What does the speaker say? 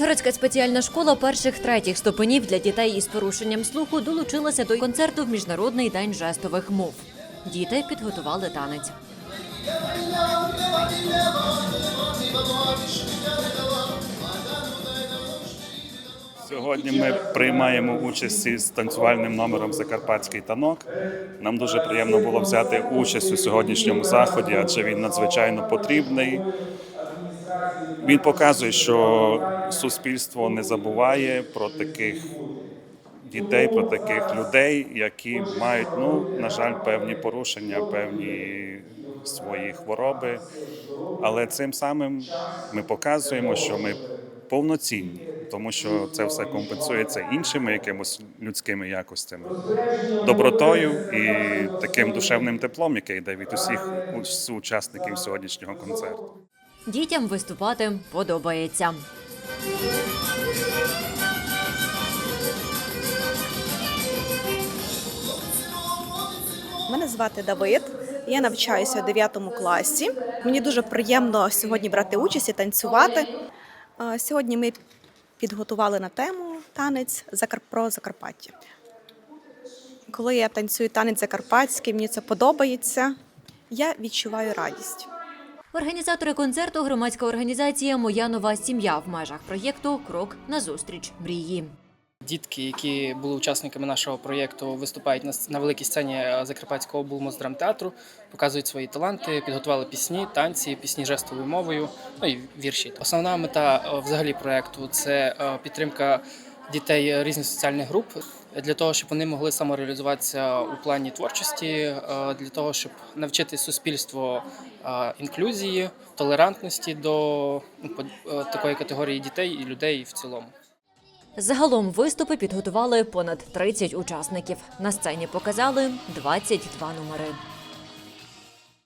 Ужгородська спеціальна школа перших третіх ступенів для дітей із порушенням слуху долучилася до концерту в Міжнародний день жестових мов. Діти підготували танець. Сьогодні ми приймаємо участь із танцювальним номером Закарпатський танок. Нам дуже приємно було взяти участь у сьогоднішньому заході, адже він надзвичайно потрібний. Він показує, що суспільство не забуває про таких дітей, про таких людей, які мають, ну, на жаль, певні порушення, певні свої хвороби. Але цим самим ми показуємо, що ми повноцінні, тому що це все компенсується іншими якимось людськими якостями, добротою і таким душевним теплом, яке йде від усіх ус- учасників сьогоднішнього концерту. Дітям виступати подобається. Мене звати Давид. Я навчаюся у 9 класі. Мені дуже приємно сьогодні брати участь і танцювати. Сьогодні ми підготували на тему танець про Закарпаття. Коли я танцюю танець закарпатський, мені це подобається. Я відчуваю радість. Організатори концерту громадська організація Моя нова сім'я в межах проєкту Крок назустріч мрії. Дітки, які були учасниками нашого проєкту, виступають на, великій сцені е, Закарпатського облмоздрамтеатру, показують свої таланти, підготували пісні, танці, пісні жестовою мовою, ну і вірші. Основна мета е, взагалі проєкту це е, підтримка дітей різних соціальних груп для того, щоб вони могли самореалізуватися у плані творчості, е, для того, щоб навчити суспільство е, інклюзії, толерантності до ну, е, такої категорії дітей і людей в цілому. Загалом виступи підготували понад 30 учасників. На сцені показали 22 номери.